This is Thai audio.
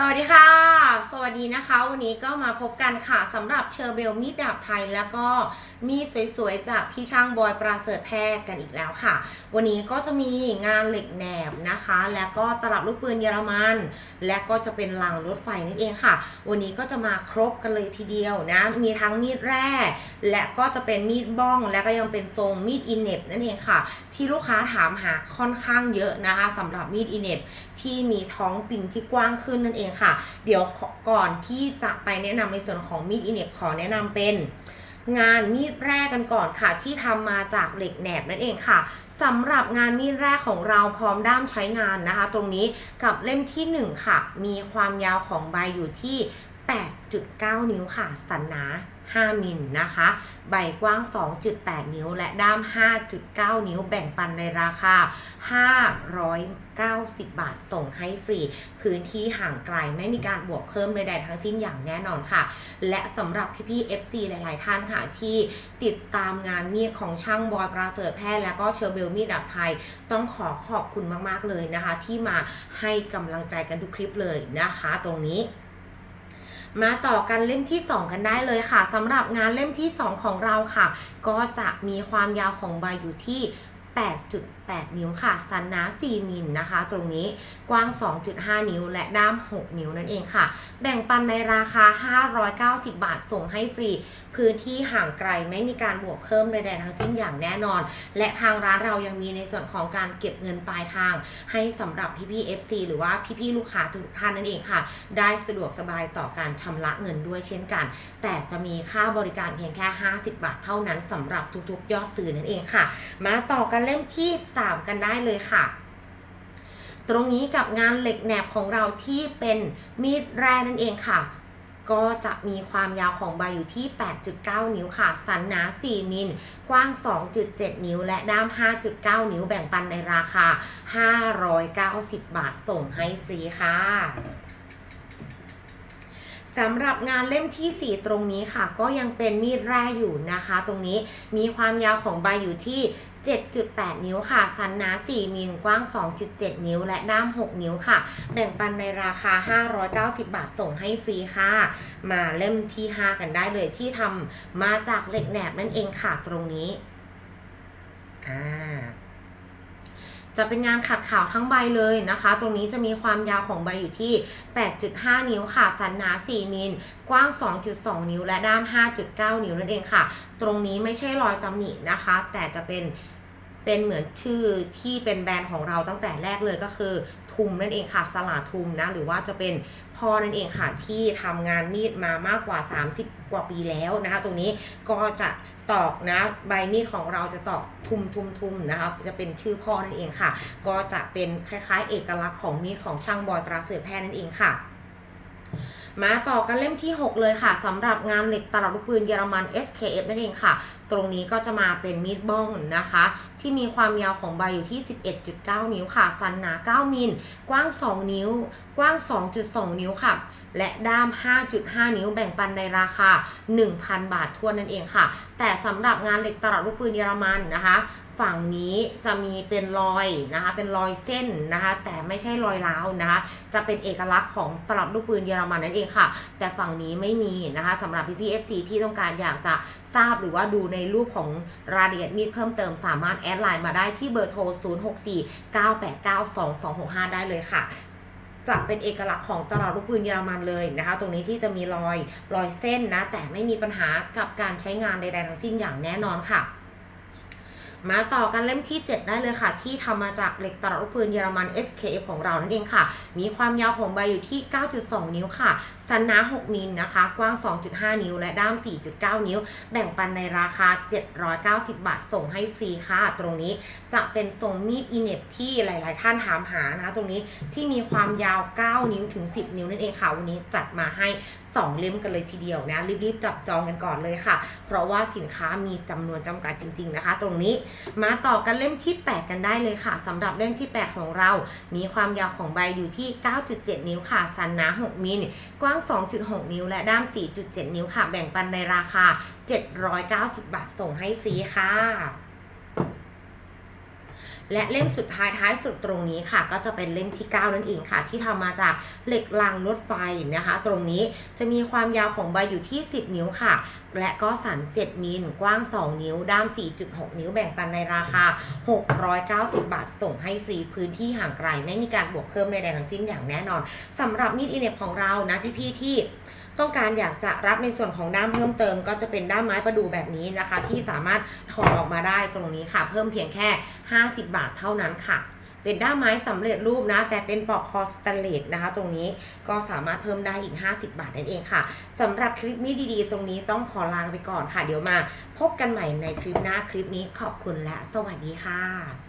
สวัสดีค่ะ สวัสดีนะคะ วันนี้ก็มาพบกันค่ะสำหรับเชอร์เบลมีดดาบไทย แล้วก็มีดสวยๆจากพี่ช่างบอยปราเสริฐแพทย์กันอีกแล้วค่ะ วันนี้ก็จะมีงานเหล็กแหนบนะคะ แล้วก็ตลับลูกปืนเยอรมัน และก็จะเป็นรางรถไฟนั่นเองค่ะ วันนี้ก็จะมาครบกันเลยทีเดียวนะ มีทั้งมีดแร่ และก็จะเป็นมีดบ้อง และก็ยังเป็นทรงมีดอินเน็บนั่นเองค่ะ ที่ลูกค้าถามหาค่อนข้างเยอะนะคะสำหรับมีดอินเน็บที่มีท้องปิงที่กว้างขึ้นนั่นเองค่ะ เดี๋ยวก่อนที่จะไปแนะนำในส่วนของมีดอินเน็บขอแนะนำเป็น งานมีดแรกกันก่อนค่ะ ที่ทำมาจากเหล็กแหนบนั่นเองค่ะสำหรับงานมีดแรกของเราพร้อมด้ามใช้งานนะคะ ตรงนี้กับเล่มที่ 1 ค่ะ มีความยาวของใบอยู่ที่ 8.9 นิ้วค่ะ สันหนา 5 มิลนะคะ ใบกว้าง 2.8 นิ้ว และด้าม 5.9 นิ้ว แบ่งปันในราคา 590 บาท ส่งให้ฟรี พื้นที่ห่างไกลไม่มีการบวกเพิ่มใดๆทั้งสิ้นอย่างแน่นอนค่ะ และสำหรับพี่ๆ FC หลายๆ ท่านค่ะ ที่ติดตามงานมีดของช่างบอยปราเสริฐแพทย์และก็เชอร์เบลมีดดับไทย ต้องขอขอบคุณมากๆเลยนะคะ ที่มาให้กำลังใจกันทุกคลิปเลยนะคะ ตรงนี้ มาต่อกันเล่มที่ 2 กันได้เลยค่ะสำหรับงานเล่มที่ 2 ของเราค่ะ ก็จะมีความยาวของใบอยู่ที่ 8.8 นิ้วค่ะสันหนา4มิลนะคะ ตรงนี้กว้าง 2.5 นิ้ว และด้าม 6 นิ้วนั่นเองค่ะ แบ่งปันในราคา 590 บาทส่งให้ฟรี พื้นที่ห่างไกลไม่มีการบวกเพิ่มใดๆทั้งสิ้นอย่างแน่นอน และทางร้านเรายังมีในส่วนของการเก็บเงินปลายทาง ให้สำหรับพี่ๆ FC หรือว่าพี่ๆลูกค้าทุกท่านนั่นเองค่ะ ได้สะดวกสบายต่อการชำระเงินด้วยเช่นกัน แต่จะมีค่าบริการเพียงแค่ 50 บาทเท่านั้นสำหรับทุกๆ ยอดซื้อนั่นเองค่ะ มาต่อกันเล่มที่ 3 กันได้เลยค่ะ ตรงนี้กับงานเหล็กแหนบของเราที่เป็นมีดแร่นั่นเองค่ะก็จะมีความยาวของใบอยู่ที่ 8.9 นิ้วค่ะ สันหนา 4 มิล กว้าง 2.7 นิ้ว และด้าม 5.9 นิ้ว แบ่งปันในราคา 590 บาท ส่งให้ฟรีค่ะ สำหรับงานเล่มทีสี่ 4 ตรงนี้ค่ะ ก็ยังเป็นมีดแร่อยู่นะคะ ตรงนี้มีความยาวของใบอยู่ที่ 7.8 นิ้วค่ะ สันหนา 4มิลกว้าง 2.7 นิ้ว และด้าม 6 นิ้วค่ะ แบ่งปันในราคา 590 บาทส่งให้ฟรีค่ะ มาเล่มที่ 5 กันได้เลยที่ทำมาจากเหล็กแหนบนั่นเองค่ะตรงนี้อ่า จะเป็นงานขัดขาวทั้งใบเลยนะคะ ตรงนี้จะมีความยาวของใบอยู่ที่ 8.5 นิ้วค่ะ สันหนา 4 มิล กว้าง 2.2 นิ้ว และด้าม 5.9 นิ้วนั่นเองค่ะ ตรงนี้ไม่ใช่รอยตำหนินะคะ แต่จะเป็นเป็นเหมือนชื่อที่เป็นแบรนด์ของเราตั้งแต่แรกเลยก็คือ ทุมนั่นเองค่ะสลาทุมนะหรือว่าจะเป็นพ่อนั่นเองค่ะที่ทำงานมีดมามากกว่า 30 กว่าปีแล้วนะคะตรงนี้ก็จะตอกนะใบมีดของเราจะตอกทุมทุมทุมนะคะจะเป็นชื่อพ่อนั่นเองค่ะ ก็จะเป็นคล้ายๆ เอกลักษณ์ของมีดของช่างบอยปราเสริฐแพทย์นั่นเองค่ะมาต่อกันเล่มที่ 6 เลยค่ะสำหรับงานเหล็กตลับลูกปืนเยอรมัน SKF นั่นเองค่ะ ตรงนี้ก็จะมาเป็นมีดบ้องนะคะ ที่มีความยาวของใบอยู่ที่ 11.9 นิ้วค่ะ สันหนา 9 มิล กว้าง 2 นิ้ว กว้าง 2.2 นิ้วค่ะ และด้าม 5.5 นิ้วแบ่งปันในราคา 1,000 บาททวนนั่นเองค่ะ แต่สำหรับงานเหล็กตลับลูกปืนเยอรมันนะคะฝั่งนี้จะมีเป็นรอยนะคะ เป็นรอยเส้นนะคะ แต่ไม่ใช่รอยร้าวนะคะ จะเป็นเอกลักษณ์ของตลับลูกปืนเยอรมันนั่นเองค่ะ แต่ฝั่งนี้ไม่มีนะคะสำหรับพี่ๆ FC ที่ต้องการอยากจะทราบหรือว่าดูในในรูปของรายละเอียดมีดเพิ่มเติมสามารถแอดไลน์มาได้ที่เบอร์โทร 0649892265 ได้เลยค่ะจะเป็นเอกลักษณ์ของตลาดลูกปืนเยอรมันเลยนะคะ ตรงนี้ที่จะมีรอยรอยเส้นนะ แต่ไม่มีปัญหากับการใช้งานใดๆทั้งสิ้นอย่างแน่นอนค่ะ มาต่อกันเล่มที่ 7 ได้เลยค่ะ ที่ทำมาจากเหล็กตลับลูกปืนเยอรมัน SKF ของเรานั่นเองค่ะ มีความยาวของใบอยู่ที่ 9.2 นิ้วค่ะ สันหนา6มิลนะคะ กว้าง 2.5 นิ้ว และด้าม 4.9 นิ้ว แบ่งปันในราคา 790 บาท ส่งให้ฟรีค่ะ ตรงนี้จะเป็นทรงมีดอินเน็บที่หลาย ๆ ท่านถามหานะคะ ตรงนี้ที่มีความยาว 9 นิ้วถึง 10 นิ้วนั่นเองค่ะ วันนี้จัดมาให้2เล่มกันเลยทีเดียวนะ รีบ ๆ จับจองกันก่อนเลยค่ะ เพราะว่าสินค้ามีจำนวนจำกัดจริง ๆ นะคะ ตรงนี้มาต่อกันเล่มที่ 8 กันได้เลยค่ะสำหรับเล่มที่ 8 ของเรา มีความยาวของใบอยู่ที่ 9.7 นิ้วค่ะ สันหนา 6 มิล กว้าง 2.6 นิ้ว และด้าม 4.7 นิ้วค่ะ แบ่งปันในราคา 790 บาทส่งให้ฟรีค่ะ และเล่มสุดท้ายท้ายสุดตรงนี้ค่ะ ก็จะเป็นเล่มที่ 9 นั่นเองค่ะ ที่ทำมาจากเหล็กรางรถไฟนะคะ ตรงนี้จะมีความยาวของใบอยู่ที่ 10 นิ้วค่ะ และก็สัน 7 มิลกว้าง 2 นิ้ว ด้าม 4.6 นิ้วแบ่งปันในราคา 690 บาท ส่งให้ฟรีพื้นที่ห่างไกล ไม่มีการบวกเพิ่มใดๆทั้งสิ้นอย่างแน่นอนสำหรับมีดอินเน็บของเรานะพี่ๆที่ ต้องการอยากจะรับในส่วนของด้ามเพิ่มเติม ก็จะเป็นด้ามไม้ประดูแบบนี้นะคะ ที่สามารถถอดออกมาได้ตรงนี้ค่ะ เพิ่มเพียงแค่ 50 บาทเท่านั้นค่ะเป็นด้ามไม้สำเร็จรูปนะ แต่เป็นปลอกคอสแตนเลสนะคะ ตรงนี้ก็สามารถเพิ่มได้อีก 50 บาทนั่นเองค่ะสำหรับคลิปนี้ดีๆ ตรงนี้ต้องขอลาไปก่อนค่ะ เดี๋ยวมาพบกันใหม่ในคลิปหน้าคลิปนี้ขอบคุณและสวัสดีค่ะ